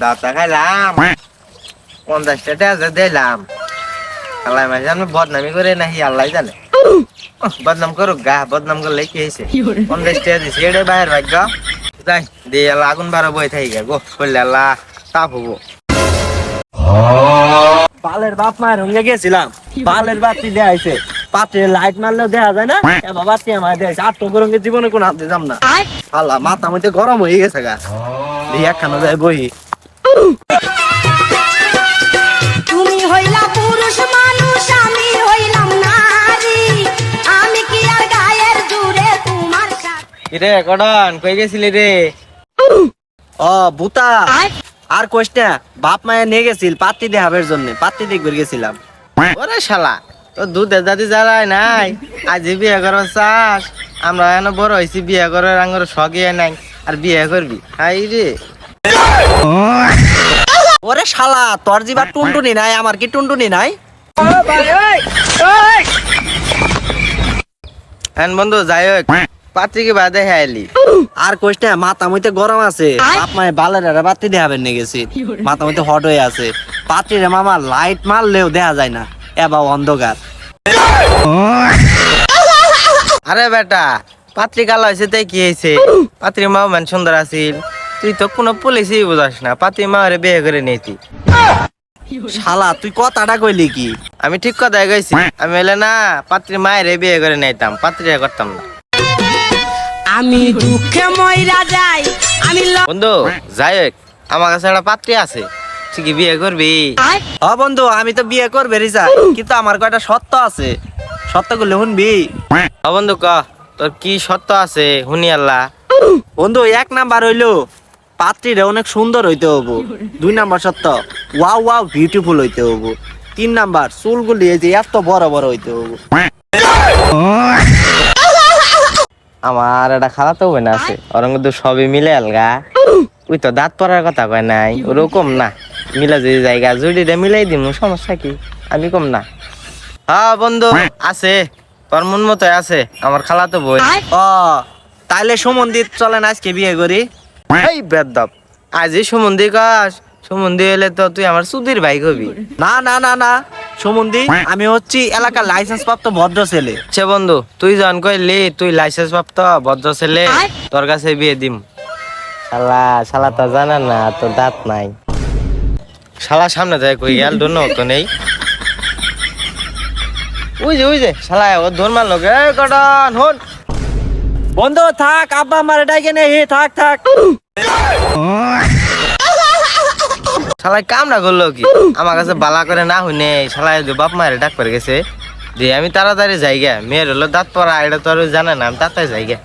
দাঁতা খাইলাম পঞ্চাশটা টাকা দিলাম। আল্লাহ মাঝে আমি বদনামি করে নাহি আল্লাহ জানে। বদনাম করুক গা বদনাম করলে কি হয়েছে? পঞ্চাশ টাকা দিছে এটা বাইরের ভাগ্য। যাই দিয়ে আল্লাহ আগুন বারো বই থাকি গা গো করলে আল্লাহ তাপ হব। বালের বাপ মায়ের সঙ্গে গেছিলাম। বালের বাতি দেখাইছে পাত্রে লাইট মারলেও দেখা যায় না? বাতি আমার দেখাইছে আর তো গরমে জীবনে কোনো হাত দিতাম না। আল্লাহ মাথা মধ্যে গরম হয়ে গেছে গা। দিয়ে একখানা যায় বহি। তুমি হইলা পুরুষ মানুষ আমি হইলাম নারী। আমি কি আর গায়ের জুড়ে তোমার রে কডন কই গেছিলি রে? ও বুতা আর কোশ না বাপ মায়ের নিয়ে গেছিল পাত্তি দেখাবের জন্য পাত্তি দেখবে গেছিলাম। ওরে শালা তো দুধের দাদি জ্বালায় নাই? আজ বিয়ে করার চাস? আমরা এখন বড় হয়েছি বিয়ে করার আঙ্গুর শখে নাই আর বিয়ে করবি। হাই রে। ওরে শালা তোর জিবার টুনটুনি নাই আমার কি টুনটুনি নাই? হ্যান বন্ধু যাই হোক পাত্রিকে বাদে হেলি আর কোশ না মাথা মধ্যে গরম আছে। মায়ের বালের আর বাতি দেখাবেন নিয়ে গেছি। মাথা মধ্যে হট হয়ে আছে। পাত্রিরে মামা লাইট মারলেও দেখা যায় না। এবার অন্ধকার। আরে বেটা পাত্রি কালা হয়েছে তাই কি হয়েছে? পাত্রি মা মান সুন্দর আছিল। তুই তো কোনো পুলিশই বুঝাস না। পাত্রি মারে বিয়ে করে নিয়েছি। শালা তুই কথাটা কইলি কি? আমি ঠিক কথাই গেছি আমি এলে না পাত্রি মায়ের বিয়ে করে নিতাম। পাত্রি করতাম না। আমি দুঃখে ময়রা যাই। আমি বন্ধু যাই হোক আমার কাছে একটা পাত্রী আছে। তুই কি বিয়ে করবি? হ বন্ধু আমি তো বিয়ে করবে রিসা কিন্তু আমার কয়টা সত্য আছে। সত্য করলে শুনবি? ও বন্ধু ক। তোর কি সত্য আছে? শুনি আল্লাহ। বন্ধু এক নাম্বার হইল পাত্রীরা অনেক সুন্দর হইতে হব। দুই নাম্বার সত্য ওয়াও ওয়াও বিউটিফুল হইতে হব। তিন নাম্বার চুলগুলি এই যে এত বড় বড় হইতে হব। আমার এটা খালা তো বোন আছে। ওর সবই মিলে আলগা। ওই তো দাঁত পড়ার কথা কয় নাই ওরকম না। মিলা যদি জায়গা জুড়িটা মিলাই দিম সমস্যা কি? আমি কম না। হ্যাঁ বন্ধু আছে। তোর মন মতো আছে আমার খালা তো বই ও তাইলে সুমন্দির চলেন আজকে বিয়ে করি। এই বেদব আজই সুমন্দি কাস সুমন্দি এলে তো তুই আমার সুধীর ভাই কবি না না না না সুমন্দি আমি হচ্ছি এলাকার লাইসেন্স প্রাপ্ত ভদ্র ছেলে। আচ্ছা বন্ধু তুই জন কইলি তুই লাইসেন্স প্রাপ্ত ভদ্র ছেলে তোর কাছে বিয়ে দিম। শালা শালা তো জানা না তোর দাঁত নাই। শালা সামনে যায় কই গেল ডোন তো নেই। ওই যে ওই যে শালা ও ধর মারলো গে কটন হন। বন্ধু থাক আব্বা আমার ডাইকে নে হে থাক থাক। শালাই কাম না করল কি? আমার কাছে বালা করে না হইনে শালাই যে বাপ মায়ের ডাক করে গেছে, যে আমি তাড়াতাড়ি যাই গা মেয়ের হলো দাঁত পড়া এটা তো আর জানে না, আমি তাড়াতাড়ি যাই গে